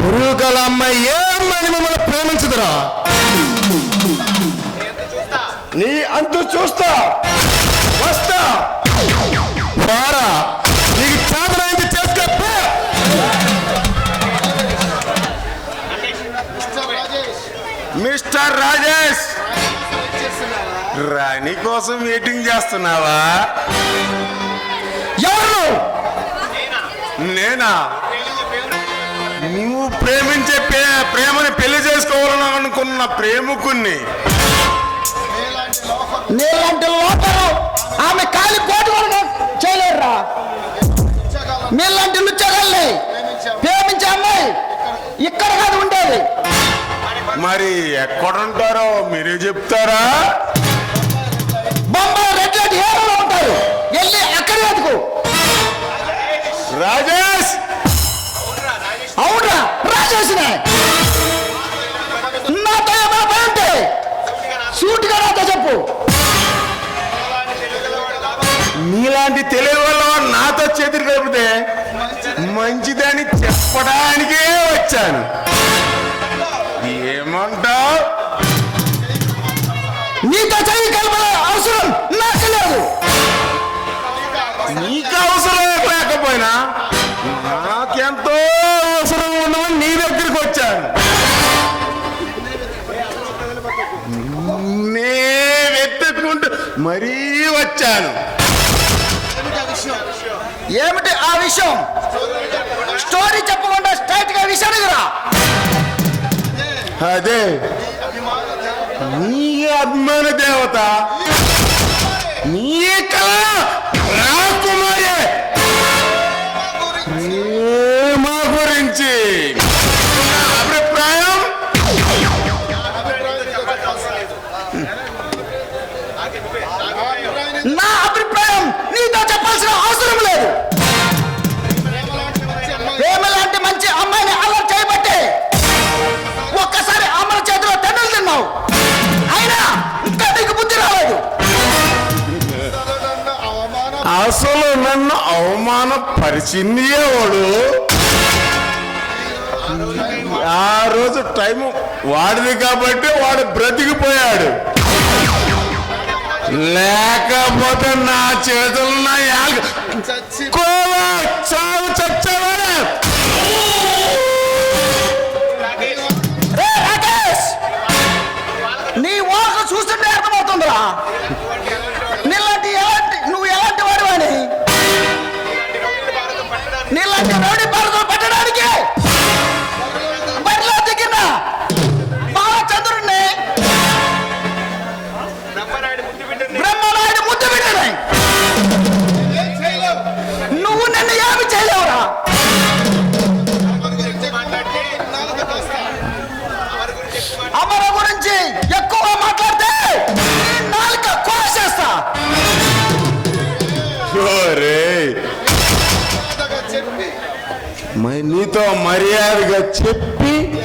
పురుగుల అమ్మాయి ఏ అమ్మాయిని మిమ్మల్ని ప్రేమించదురా? నీ అంతు చూస్తా. వస్తా. వారా నీకు చేతనైంది చేసుకో మిస్టర్ రాజేష్. రాణి కోసం వెయిటింగ్ చేస్తున్నావా? ఎవరు? నేనా? నువ్వు ప్రేమించే ప్రే- ప్రేమని పెళ్ళి చేసుకోవాలని అనుకున్న ప్రేమికుణ్ణి. నీలాంటి లోపలు ఆమె కాలి కోటి చేయలేరురా మీలాంటి లుచ్చగల్ని ప్రేమించే అమ్మాయి ఇక్కడ కాదు ఉండేది. మరి ఎక్కడుంటారో మీరే చెప్తారా? నాతో ఏమైనా పని సూటిగా నాతో చెప్పు. నీలాంటి తెలివి వల్ల నాతో చేతులు కలిపితే మంచిదని చెప్పడానికే వచ్చాను. ఏమంటావు? మరీ వచ్చాను. ఏమిటి ఆ విషయం? స్టోరీ చెప్పకుండా స్ట్రైట్గా విషయానికి రా అదే. నీ అభిమాన దేవత. నీ కళ రాకుమారి. మా గురించి. అసలు నన్ను అవమానపరిచింది వాడు ఆ రోజు టైం వాడిది కాబట్టి వాడు బ్రతికిపోయాడు. లేకపోతే నా చేతులు నా చావు చచ్చేవాడు. నీ ఓక చూస్తుంటే అర్థమవుతుందిరా. నీతో మర్యాదగా చెప్పి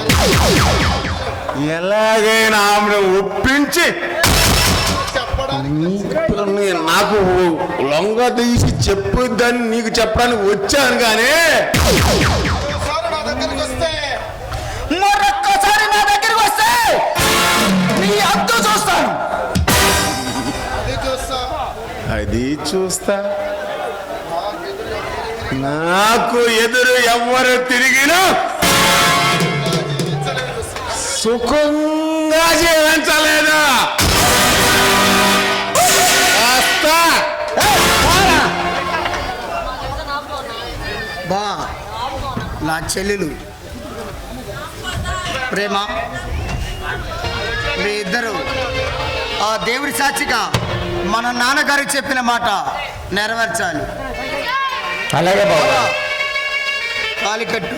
ఎలాగైనా ఆమెను ఒప్పించి నీకు- లొంగ తీసి చెప్పుద్దని నీకు చెప్పడానికి వచ్చాను కానీ మరొక్కసారి నా దగ్గరికి వస్తే నీ అంతు చూస్తాను. అది చూస్తా. నాకు ఎదురు ఎవ్వరు తిరిగినా సుఖంగా జీవించలేదు? బా నా చెల్లెలు ప్రేమ మీ ఇద్దరు ఆ దేవుడి సాక్షిగా మన నాన్నగారికి చెప్పిన మాట నెరవేర్చాలి. అలాగే బాబా. కాలికట్టు